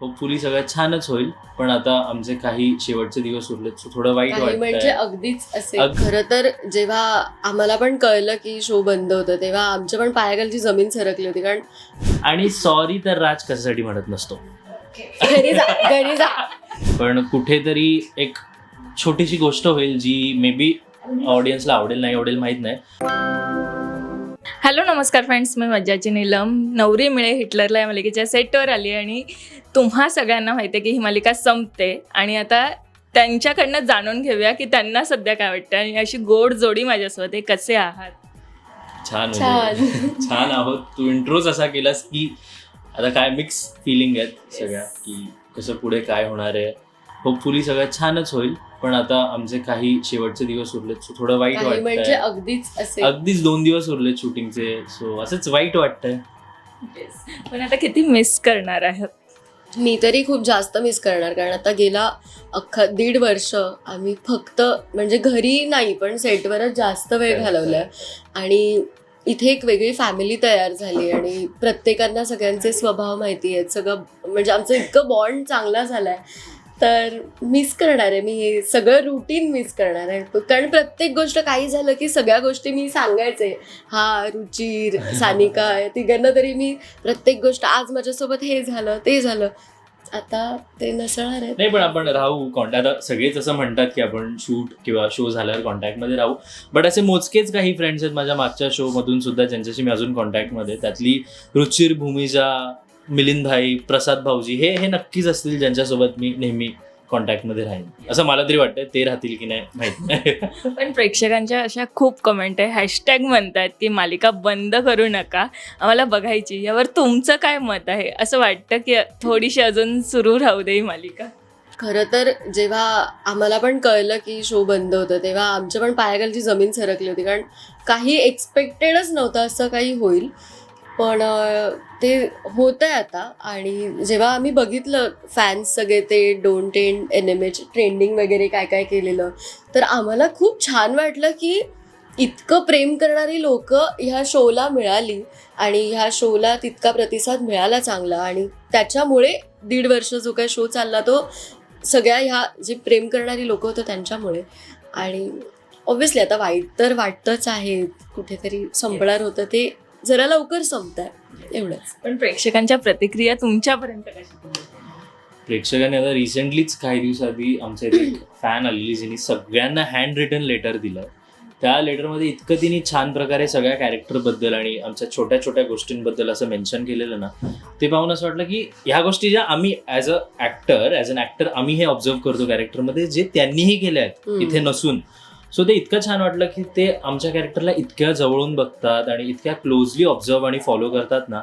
Hopefully सगळं छानच होईल. पण आता आमचे काही शेवटचे दिवस उरलेत so थोडं वाईट काही म्हणजे अगदीच असे. अग- खरं तर जेव्हा आम्हाला पण कळलं की शो बंद होतं तेव्हा आमच्या पण पायाखालची जमीन सरकली होती कारण आणि सॉरी तर राज कशासाठी म्हणत नसतो. घरी जा घरी जा. पण कुठेतरी एक छोटीशी गोष्ट होईल जी मे बी ऑडियन्सला आवडेल नाही आवडेल माहीत नाही. हॅलो नमस्कार फ्रेंड्स मी मज्जाची नीलम. नवरी मिळे हिटलरला या मालिकेच्या सेटवर आली आणि तुम्हा सगळ्यांना माहिती आहे की ही मालिका संपते आणि आता त्यांच्याकडनं जाणून घेऊया की त्यांना सध्या काय वाटतं आणि अशी गोड जोडी माझ्यासोबत आहे. कसे आहात? छान. छान. आहोत. तू इंट्रोच असा केलास की आता काय मिक्स फिलिंग आहेत सगळ्या की कसं पुढे काय होणार आहे. होपफुली सगळं छानच होईल पण आता आमचे काही शेवटचे दिवस उरलेत so थोडं वाईट काही म्हणजे वाटतंय अगदीच असे. अगदीच दोन दिवस उरलेत शूटिंगचे सो असंच वाईट वाटतंय. पण आता किती मिस करणार आहात. मी तरी खूप जास्त मिस करणार कारण आता गेला अख्खा दीड वर्ष आम्ही फक्त म्हणजे घरी नाही पण सेटवरच जास्त वेळ घालवलाय. आणि इथे एक वेगळी फॅमिली तयार झाली आणि प्रत्येकांना सगळ्यांचे स्वभाव माहिती आहेत सगळं म्हणजे आमचं इतकं बॉन्ड चांगला झालाय. तर मिस करणार आहे. मी हे सगळं रुटीन मिस करणार आहे. कारण प्रत्येक गोष्ट काही झालं की सगळ्या गोष्टी मी सांगायचे. हा रुचीर सानिका तिघांना तरी मी प्रत्येक गोष्ट आज माझ्यासोबत हे झालं ते झालं. आता ते नसणार आहे नाही पण आपण राहू कॉन्टॅक्ट आता सगळेच असं म्हणतात की आपण शूट किंवा शो झाल्यावर कॉन्टॅक्टमध्ये राहू. बट असे मोजकेच काही फ्रेंड्स आहेत माझ्या मागच्या शोमधून सुद्धा ज्यांच्याशी मी अजून कॉन्टॅक्टमध्ये त्यातली रुचिर भूमिजा मिलिंद भाई प्रसाद भाऊजी हे हे नक्कीच असतील ज्यांच्यासोबत मी नेहमी कॉन्टॅक्टमध्ये राहीन. असं मला तरी वाटतंय ते राहतील की नाही माहीत नाही. पण प्रेक्षकांच्या अशा खूप कमेंट आहे. हॅशटॅग म्हणतात की मालिका बंद करू नका. आम्हाला बघायची यावर तुमचं काय मत आहे? असं वाटतं की थोडीशी अजून सुरू राहू दे ही मालिका. खरं तर जेव्हा आम्हाला पण कळलं की शो बंद होतं तेव्हा आमच्या पण पायाखालची जमीन सरकली होती. कारण काही एक्सपेक्टेडच नव्हतं असं काही होईल. पण ते होतं आहे आता. आणि जेव्हा आम्ही बघितलं फॅन्स सगळे ते don't end N M H trending वगैरे काय काय केलेलं तर आम्हाला खूप छान वाटलं की इतकं प्रेम करणारी लोक ह्या शोला मिळाली. आणि ह्या शोला तितका प्रतिसाद मिळाला चांगला. आणि त्याच्यामुळे दीड वर्ष जो काय शो चालला तो सगळ्या ह्या जे प्रेम करणारी लोक होतं त्यांच्यामुळे. आणि ऑब्व्हियसली आता वाईट तर वाटतंच आहे. कुठेतरी संपणार होतं ते. जरा लवकर संपत आहे एवढंच पण प्रेक्षकांच्या प्रतिक्रिया तुमच्यापर्यंत कशा पोहोचल्या? प्रेक्षकांनी आता रिसेंटलीच काही दिवसाआधी आमच्या इथे फॅन आलेली जिने सगळ्यांना हँड रिटन लेटर दिलं त्या लेटरमध्ये इतकं तिने छान प्रकारे सगळ्या कॅरेक्टरबद्दल आणि आमच्या छोट्या छोट्या गोष्टींबद्दल असं मेन्शन केलेलं ना ते पाहून असं वाटलं की ह्या गोष्टी ज्या आम्ही as a actor as an actor आम्ही हे ऑब्झर्व करतो कॅरेक्टरमध्ये जे त्यांनीही केले आहेत हम्म. इथे नसून सो ते इतकं छान वाटलं की ते आमच्या कॅरेक्टरला इतक्या जवळून बघतात आणि इतक्या क्लोजली ऑब्झर्व आणि फॉलो करतात ना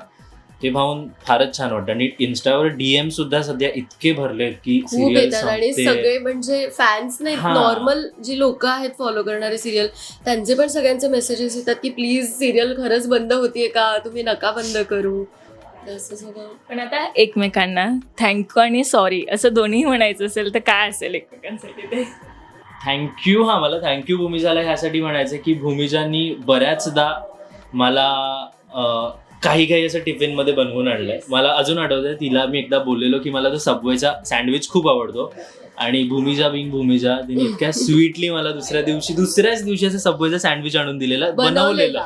ते पाहून फारच छान वाटतं. आणि इन्स्टावर डीएम सुद्धा सध्या इतके भरलेत की खूप सिरियल येतात आणि सगळे म्हणजे फॅन्स नाही. नॉर्मल जी लोक आहेत फॉलो करणारे सिरियल त्यांचे पण सगळ्यांचे मेसेजेस येतात की प्लीज सिरियल खरंच बंद होतीये का? तुम्ही नका बंद करू. असं सगळं. पण आता एकमेकांना थँक्यू आणि सॉरी असं दोन्ही म्हणायचं असेल तर काय असेल एकमेकांसाठी ते? थँक्यू हा मला थँक्यू भूमिजाला ह्यासाठी म्हणायचं की भूमिजांनी बऱ्याचदा मला काही काही असं टिफिनमध्ये बनवून आणलंय. मला अजून आठवतंय तिला मी एकदा बोललेलो की मला तो सबवेचा सँडविच खूप आवडतो. आणि भूमिजा बिंग भूमिजा तिने इतक्या स्वीटली मला दुसऱ्या दिवशी दुसऱ्याच दिवशी असं सबवेचं सँडविच आणून दिलेलं बनवलेलं.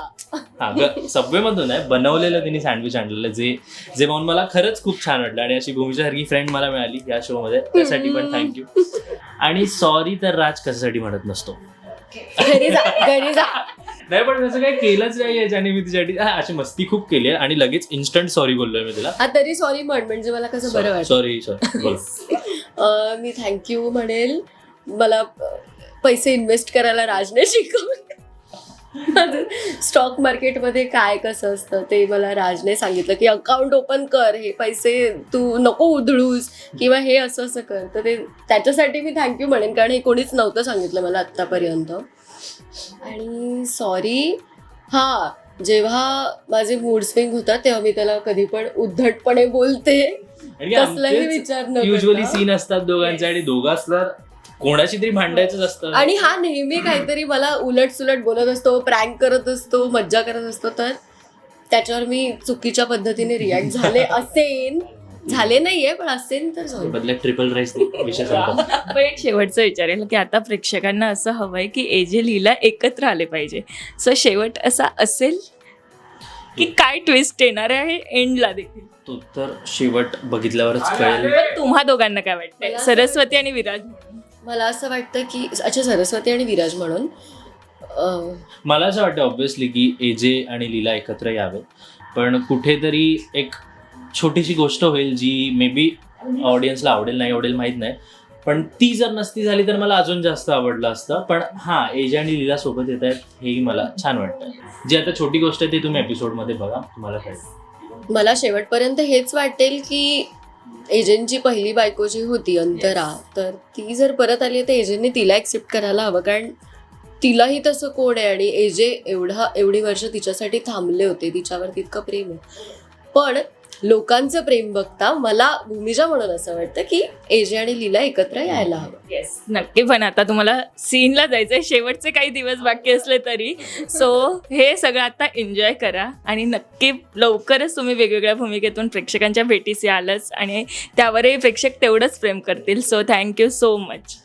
हा सबवे मधून आहे बनवलेलं तिने सँडविच आणलेलं जे जे पाहून मला खरंच खूप छान वाटलं. आणि अशी भूमिसारखी फ्रेंड मला मिळाली या शो मध्ये त्यासाठी पण थँक्यू आणि सॉरी तर राज कशासाठी म्हणत नसतो. घरी जा घरी जा. नाही पण तसं काही केलंच नाही याच्याने मी तिच्यासाठी अशी मस्ती खूप केली आणि लगेच इन्स्टंट सॉरी बोललोय मी तिला. तरी सॉरी म्हण म्हणजे मला कसं बरं सॉरी सॉरी मी थँक्यू म्हणेल. मला पैसे इन्व्हेस्ट करायला राजने शिकवलं. स्टॉक मार्केटमध्ये काय कसं असतं ते मला राजने सांगितलं की अकाउंट ओपन कर हे पैसे तू नको उधळूस किंवा हे असं असं कर. तर ते त्याच्यासाठी मी थँक्यू म्हणेन कारण हे कोणीच नव्हतं सांगितलं मला आत्तापर्यंत. आणि सॉरी हां जेव्हा माझे मूड स्विंग होतात तेव्हा मी त्याला कधी पण उद्धटपणे बोलते. कसलाही विचार न. युजली. सीन असतात दोघांचे आणि दोघं असणार कोणाशी तरी भांडायचंच असतं. आणि हा नेहमी काहीतरी मला उलट सुलट बोलत असतो प्रँक करत असतो मज्जा करत असतो तर त्याच्यावर मी चुकीच्या पद्धतीने रिॲक्ट झाले असेन. झाले नाहीये पण असेल तर बदल्यात ट्रिपल राईस विषय संपला. पण एक शेवटचं विचारेल की आता प्रेक्षकांना असं हवंय की एजे लीला एकत्र आले पाहिजे. सो शेवट असा असेल की काय ट्विस्ट येणार आहे? एंडला देखील. तो तर शेवट बघितल्यावरच कळेल. पण तुम्हा दोघांना काय वाटतंय? सरस्वती आणि विराज. म्हणून मला असं वाटतं की अच्छा सरस्वती आणि विराज म्हणून अं, मला असं वाटतं ऑब्व्हियसली की एजे आणि लीला एकत्र यावे पण कुठेतरी एक छोटीशी गोष्ट होईल जी मे बी ऑडियन्सला आवडेल नाही आवडेल माहीत नाही. पण ती जर नसती झाली तर मला अजून जास्त आवडलं असतं. पण हां एजे आणि लीला सोबत येत आहेत हेही मला छान वाटतं. जी आता छोटी गोष्ट आहे ती तुम्ही एपिसोडमध्ये बघा तुम्हाला कळेल. मला शेवटपर्यंत हेच वाटेल की एजंटची पहिली बायको जी होती अंतरा तर ती जर परत आली तर एजंटने तिला एक्सेप्ट करायला हवं. कारण तिलाही तसं कोण आहे आणि एजे एवढा एवढी वर्ष तिच्यासाठी थांबले होते तिच्यावर तितकं प्रेम आहे. पण लोकांचं प्रेम बघता मला भूमिजा म्हणून असं वाटतं की एजे आणि लीला एकत्र यायला हवं. येस नक्की. पण आता तुम्हाला सीनला जायचंय. शेवटचे काही दिवस बाकी असले तरी. सो हे सगळं आता एन्जॉय करा. आणि नक्की लवकरच तुम्ही वेगवेगळ्या भूमिकेतून प्रेक्षकांच्या भेटीस यालच. आणि त्यावरही प्रेक्षक तेवढंच प्रेम करतील. So thank you so much